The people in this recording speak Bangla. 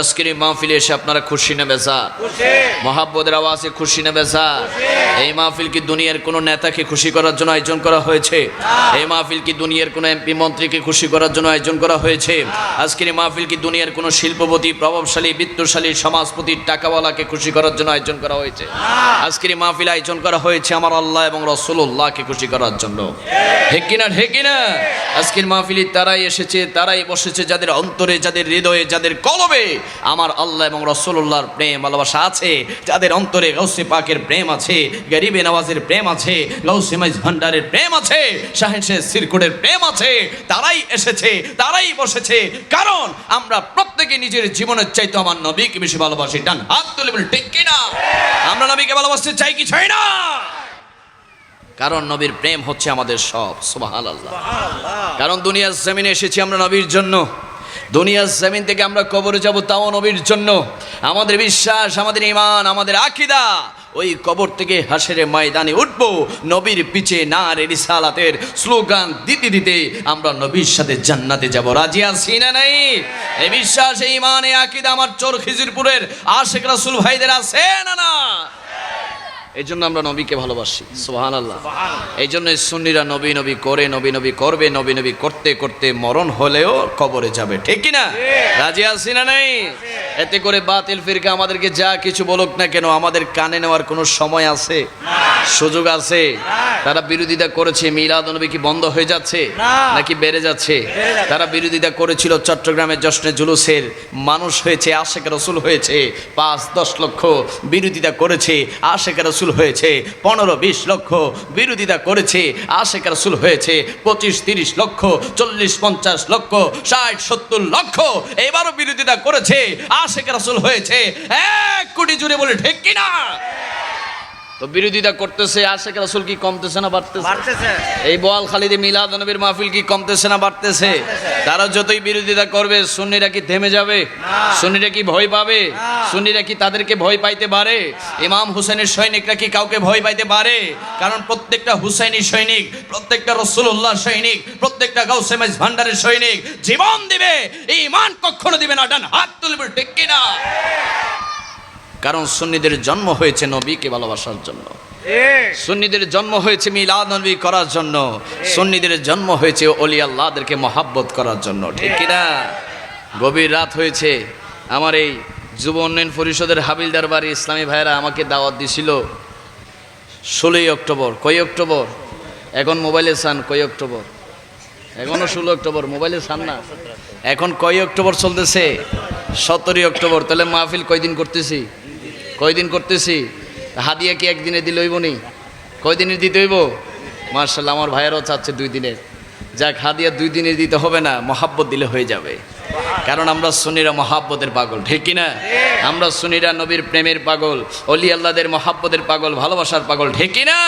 আজকের এই মাহফিলে এসে আপনারা খুশি নেবে স্যার মহাব্বদের আওয়াজে খুশি নেবে স্যার এই মাহফিল কি দুনিয়ার কোনো নেতাকে খুশি করার জন্য আয়োজন করা হয়েছে? এই মাহফিল কি দুনিয়ার কোনো এমপি মন্ত্রীকে খুশি করার জন্য আয়োজন করা হয়েছে? আজকের এই মাহফিল কি দুনিয়ার কোনো শিল্পপতি প্রভাবশালী বিত্তশালী সমাজপতি টাকাওয়ালাকে খুশি করার জন্য আয়োজন করা হয়েছে? আজকের এই মাহফিল আয়োজন করা হয়েছে আমার আল্লাহ এবং রসুল্লাহকে খুশি করার জন্য। ঠিক। কিনা ঠিক কিনা? আজকের মাহফিলি তারাই এসেছে তারাই বসেছে যাদের অন্তরে যাদের হৃদয়ে যাদের কলবে আমার আল্লাহ এবং রসুল্লাহর প্রেম ভালোবাসা আছে যাদের অন্তরে গৌসে পাকের প্রেম আছে গরিবে নওয়াজের প্রেম আছে গৌসে মাইজ ভান্ডারের প্রেম আছে শাহেন শেখ সিরকুটের প্রেম আছে তারাই এসেছে তারাই বসেছে। কারণ আমরা প্রত্যেকে নিজের জীবনের চাইতে আমার নবীকে বেশি ভালোবাসি। ডান হাত তুলে বলি ঠিক কিনা? আমরা নবীকে ভালোবাসতে চাই কি চাই না? কারণ নবীর প্রেম হচ্ছে আমাদের সব সুবাহাল আল্লাহ কারণ দুনিয়ার জমিনে এসেছি আমরা নবীর জন্য। দুনিয়ার জমিন থেকে আমরা কবরে যাব তাও নবীর জন্য। আমাদের বিশ্বাস, আমাদের ইমান আমাদের আকিদা। ওই কবর থেকে হাসের ময়দানে উঠব, নবীর পিছে না রে রিসালাতের স্লোগান দিতে দিতে আমরা নবীর সাথে জান্নাতে যাব। রাজি আছি না নাই? এই বিশ্বাস, এই এই আকিদা আমার চোর খিজিরপুরের আশেখ রাসুল ভাইদের আছে না না এই জন্য আমরা নবীকে ভালোবাসি। সোহান আল্লাহ এই জন্য সুন্নিরা নবী নবী করে, নবী নবী করবে, নবী নবী করতে করতে মরণ হলেও কবরে যাবে। ঠিক কি না রাজি আসি না নাই? এতে করে বাতিল ফিরকা আমাদেরকে যা কিছু বলুক না কেন, আমাদের কানে নেওয়ার কোনো সময় আছে? সুযোগ আছে। তারা বিরোধিতা করেছে মিলাদ নবী কি বন্ধ হয়ে যাচ্ছে? নাকি বেড়ে যাচ্ছে? তারা বিরোধিতা করেছিল চট্টগ্রামের জশ্নে জুলুসের মানুষ হয়েছে আশেখ রসুল হয়েছে পাঁচ দশ লক্ষ বিরোধিতা করেছে আশেখ রসুল হয়েছে পনেরো বিশ লক্ষ বিরোধিতা করেছে আশেখ রসুল হয়েছে পঁচিশ তিরিশ লক্ষ চল্লিশ পঞ্চাশ লক্ষ ষাট সত্তর লক্ষ এবারও বিরোধিতা করেছে আশেখ রসুল হয়েছে এক কোটি জুড়ে বলে ঠিক কিনা? তো বিরোধিতা করতেছে আশেখ রসুল কি কমতেছে না বাড়তেছে? এই বল খালিদে মিলাদ নবীর মাহফিল কি কমতেছে না বাড়তেছে? তারা যতই বিরোধিতা করবে সুন্নিরা কি থেমে যাবে? সুন্নিরা কি ভয় পাবে? সুন্নিরা কি তাদেরকে ভয় পাইতে পারে? ইমাম হুসেনের সৈনিকরা কি কাউকে ভয় পাইতে পারে? কারণ প্রত্যেকটা হুসাইনি সৈনিক প্রত্যেকটা রসুল্লাহ সৈনিক প্রত্যেকটা গাউসেমাইজ ভান্ডারের সৈনিক জীবন দিবে। এই ইমান কখনো দিবে না ডান হাত তুলবে ঠিক কিনা? কারণ সুন্নিদের জন্ম হয়েছে নবীকে ভালোবাসার জন্য। সুন্নিদের জন্ম হয়েছে মিলাদ নবী করার জন্য। সুন্নিদের জন্ম হয়েছে অলি আল্লাহদেরকে মহাব্বত করার জন্য ঠিক কিনা গভীর রাত হয়েছে। আমার এই যুব উন্নয়ন পরিষদের হাবিলদার বাড়ি ইসলামী ভাইয়েরা আমাকে দাওয়াত দিছিল। ষোলোই অক্টোবর কই অক্টোবর? এখন মোবাইলে সান কই অক্টোবর? এখনও ষোলো অক্টোবর মোবাইলে সান না? এখন কয় অক্টোবর চলতেছে? সতেরোই অক্টোবর তাহলে মাহফিল কয়দিন করতেছি? কয়দিন করতেছি? হাদিয়া কি একদিনে দিলে হইব নি? কয়দিনের দিতে হইব? মার্শাল আমার ভাইয়েরও চাচ্ছে দুই দিনের। যাক, হাদিয়া দুই দিনে দিতে হবে না, মহাব্বত দিলে হয়ে যাবে। কারণ আমরা সুনিরা মহাব্বতের পাগল, ঠিক কিনা? আমরা সুনিরা নবীর প্রেমের পাগল, অলি আল্লাদের মহাব্বতের পাগল, ভালোবাসার পাগল, ঠিক কি না